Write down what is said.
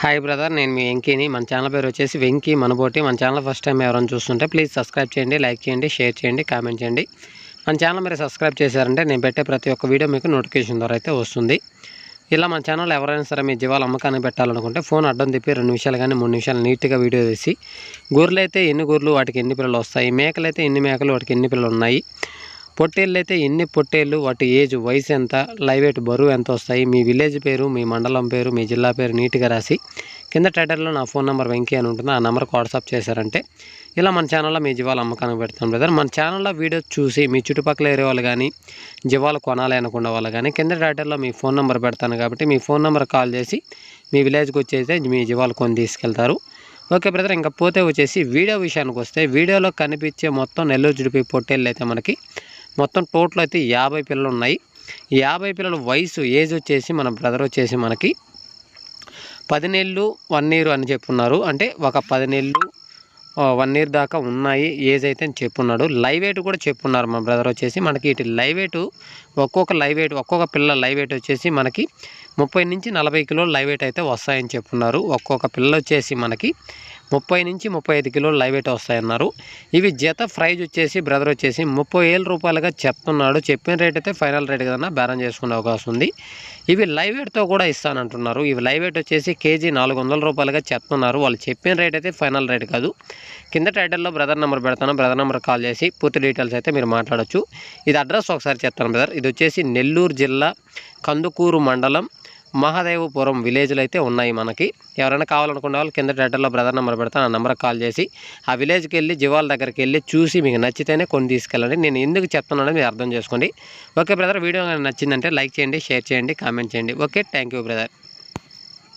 Hi brother నేను మీ వెంకీని. మన channel పేరు వచ్చేసి వెంకీ మనబోటి. మన ఛానల్ ఫస్ట్ టైం ఎవరైనా చూస్తుంటే ప్లీజ్ సబ్స్క్రైబ్ చేయండి లైక్ చేయండి షేర్ చేయండి కామెంట్ చేయండి. మన ఛానల్ మీరు సబ్స్క్రైబ్ చేశారంటే నేను పెట్టే ప్రతి ఒక్క వీడియో మీకు నోటిఫికేషన్ ద్వారా అయితే వస్తుంది. ఇలా మన ఛానల్ ఎవరైనా సరే మీ జీవాలు అమ్మకాన్ని పెట్టాలనుకుంటే ఫోన్ అడ్డం తిప్పి రెండు నిమిషాలు కానీ మూడు నిమిషాలు నీట్గా వీడియో తీసి గొర్రెలు అయితే ఎన్ని గొర్రెలు వాటికి ఎన్ని పిల్లలు వస్తాయి మేకలు అయితే ఎన్ని మేకలు వాటికి ఎన్ని పిల్లలు ఉన్నాయి పొట్టేళ్ళు అయితే ఎన్ని పొట్టేళ్ళు వాటి ఏజ్ వయసు ఎంత లైవ్ ఎయిట్ బరువు ఎంత వస్తాయి మీ విలేజ్ పేరు మీ మండలం పేరు మీ జిల్లా పేరు నీట్గా రాసి కింద టైటల్లో నా ఫోన్ నెంబర్ వెంకీ అని ఉంటుంది ఆ నెంబర్కి వాట్సాప్ చేశారంటే ఇలా మన ఛానల్లో మీ జీవాలు అమ్మకానికి పెడతాం బ్రదర్. మన ఛానల్లో వీడియో చూసి మీ చుట్టుపక్కల ఏరియా వాళ్ళు కానీ జీవాలు కొనాలి అనుకున్న వాళ్ళు కానీ కింద టైటల్లో మీ ఫోన్ నెంబర్ పెడతాను కాబట్టి మీ ఫోన్ నెంబర్ కాల్ చేసి మీ విలేజ్కి వచ్చేస్తే మీ జీవాలు కొని తీసుకెళ్తారు. ఓకే బ్రదర్ ఇంకా పోతే వచ్చేసి వీడియో విషయానికి వస్తే వీడియోలో కనిపించే మొత్తం నెల్లూరు జుడిపి పొట్టేళ్ళు అయితే మనకి మొత్తం టోటల్ అయితే యాభై పిల్లలు ఉన్నాయి యాభై పిల్లల వయసు ఏజ్ వచ్చేసి మన బ్రదర్ వచ్చేసి మనకి పదినేళ్ళు వన్ ఇయర్ అని చెప్పున్నారు. అంటే ఒక పదినేళ్ళు వన్ ఇయర్ దాకా ఉన్నాయి ఏజ్ అయితే అని చెప్పున్నాడు. లైవ్ వెయిట్ కూడా చెప్పున్నారు మా బ్రదర్ వచ్చేసి మనకి. ఇటు లైవ్ వెయిట్ ఒక్కొక్క లైవ్ వెయిట్ ఒక్కొక్క పిల్ల లైవ్ వెయిట్ వచ్చేసి మనకి ముప్పై నుంచి నలభై కిలోలు లైవ్ వెయిట్ అయితే వస్తాయని చెప్పున్నారు. ఒక్కొక్క పిల్ల వచ్చేసి మనకి ముప్పై నుంచి ముప్పై ఐదు కిలోలు లైవ్ వెయిట్ వస్తాయన్నారు. ఇవి జత ప్రైజ్ వచ్చేసి బ్రదర్ వచ్చేసి ముప్పై వేల రూపాయలుగా చెప్తున్నాడు. చెప్పిన రేట్ అయితే ఫైనల్ రేట్ కదన్నా బేరం చేసుకునే అవకాశం ఉంది. ఇవి లైవ్ వెయిట్తో కూడా ఇస్తానంటున్నారు. ఇవి లైవ్ వెయిట్ వచ్చేసి కేజీ నాలుగు వందల రూపాయలుగా చెప్తున్నారు. వాళ్ళు చెప్పిన రేట్ అయితే ఫైనల్ రేట్ కాదు. కింద టైటిల్లో బ్రదర్ నెంబర్ పెడతాను. బ్రదర్ నెంబర్ కాల్ చేసి పూర్తి డీటెయిల్స్ అయితే మీరు మాట్లాడచ్చు. ఇది అడ్రస్ ఒకసారి చెప్తాను బ్రదర్. ఇది వచ్చేసి నెల్లూరు జిల్లా కందుకూరు మండలం మహాదేవపురం విలేజ్లు అయితే ఉన్నాయి మనకి. ఎవరైనా కావాలనుకున్న వాళ్ళు కింద టెటర్లో బ్రదర్ నెంబర్ పెడతాను ఆ నెంబర్కి కాల్ చేసి ఆ విలేజ్కి వెళ్ళి జీవాల దగ్గరికి వెళ్ళి చూసి మీకు నచ్చితేనే కొన్ని తీసుకెళ్ళండి. నేను ఎందుకు చెప్తున్నానో మీరు అర్థం చేసుకోండి. ఓకే బ్రదర్ వీడియో నచ్చిందంటే లైక్ చేయండి షేర్ చేయండి కామెంట్ చేయండి. Okay thank you brother.